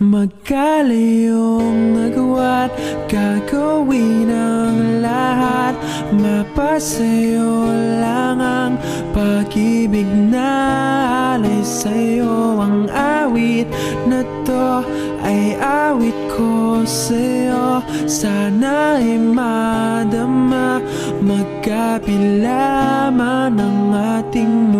Magkalayong nagawa't gagawin ang lahat. Mapasayo lang ang pag-ibig na alay sa'yo. Ang awit na to ay awit ko sa'yo. Sana ay madama Magkapila man ang ating mundo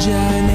Jenny.